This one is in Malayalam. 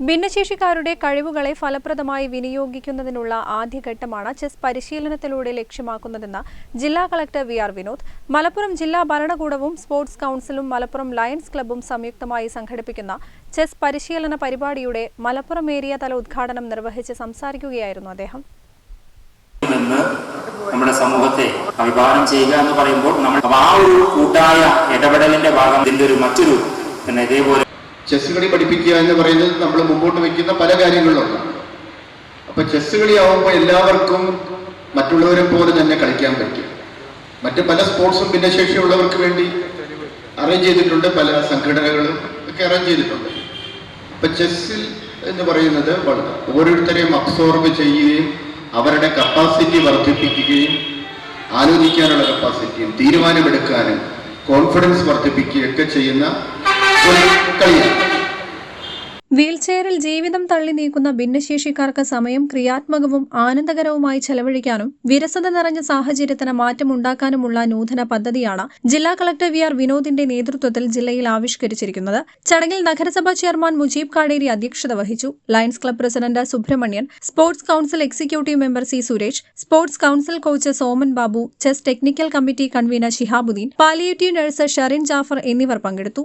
ഭിന്നശേഷിക്കാരുടെ കഴിവുകളെ ഫലപ്രദമായി വിനിയോഗിക്കുന്നതിനുള്ള ആദ്യഘട്ടമാണ് ചെസ് പരിശീലനത്തിലൂടെ ലക്ഷ്യമാക്കുന്നതെന്ന് ജില്ലാ collector V R Vinod. Malappuram ജില്ലാ ഭരണകൂടവും സ്പോർട്സ് കൗൺസിലും മലപ്പുറം ലയൺസ് ക്ലബ്ബും സംയുക്തമായി സംഘടിപ്പിക്കുന്ന ചെസ് പരിശീലന പരിപാടിയുടെ മലപ്പുറം ഏരിയ തല ഉദ്ഘാടനം നിർവഹിച്ച് സംസാരിക്കുകയായിരുന്നു അദ്ദേഹം. നമ്മുടെ സമൂഹത്തെ അഭിവാദം ചെയ്യുക എന്ന് പറയുമ്പോൾ നമ്മൾ ആ ഒരു കൂട്ടായ ഇടപെടലിന്റെ ഭാഗം ഇതിന്റെ ഒരു മറ്റൊരു പിന്നെ ഇതേപോലെ ചെസ് കളി പഠിപ്പിക്കുക എന്ന് പറയുന്നത് നമ്മൾ മുമ്പോട്ട് വയ്ക്കുന്ന പല കാര്യങ്ങളിലുണ്ട് അപ്പൊ ചെസ് കളി ആവുമ്പോൾ എല്ലാവർക്കും മറ്റുള്ളവരെ പോലെ തന്നെ കളിക്കാൻ പറ്റും. മറ്റ് പല സ്പോർട്സും ഭിന്നശേഷിയുള്ളവർക്ക് വേണ്ടി അറേഞ്ച് ചെയ്തിട്ടുണ്ട്. പല സംഘടനകളും ഒക്കെ അറേഞ്ച് ചെയ്തിട്ടുണ്ട്. അപ്പൊ ചെസ്സിൽ എന്ന് പറയുന്നത് വളരെ ഓരോരുത്തരെയും അബ്സോർബ് ചെയ്യുകയും അവരുടെ കപ്പാസിറ്റി വർദ്ധിപ്പിക്കുകയും ആലോചിക്കാനുള്ള കപ്പാസിറ്റിയും തീരുമാനമെടുക്കാനും കോൺഫിഡൻസ് വർദ്ധിപ്പിക്കുകയൊക്കെ ചെയ്യുന്ന വീൽചെയറിൽ ജീവിതം തള്ളി നീക്കുന്ന ഭിന്നശേഷിക്കാർക്ക് സമയം ക്രിയാത്മകവും ആനന്ദകരവുമായി ചെലവഴിക്കാനും വിരസത നിറഞ്ഞ സാഹചര്യത്തിന് മാറ്റമുണ്ടാക്കാനുമുള്ള നൂതന പദ്ധതിയാണ് ജില്ലാ കളക്ടർ വി ആർ വിനോദിന്റെ നേതൃത്വത്തിൽ ജില്ലയിൽ ആവിഷ്കരിച്ചിരിക്കുന്നത്. ചടങ്ങിൽ നഗരസഭാ ചെയർമാൻ മുജീബ് കാടേരി അധ്യക്ഷത വഹിച്ചു. Lions club president Subrahmanyan sports council executive member C Suresh sports council coach Soman Babu chess technical committee convener Shihabuddin palliative nurse Sherin Jaffer എന്നിവർ പങ്കെടുത്തു.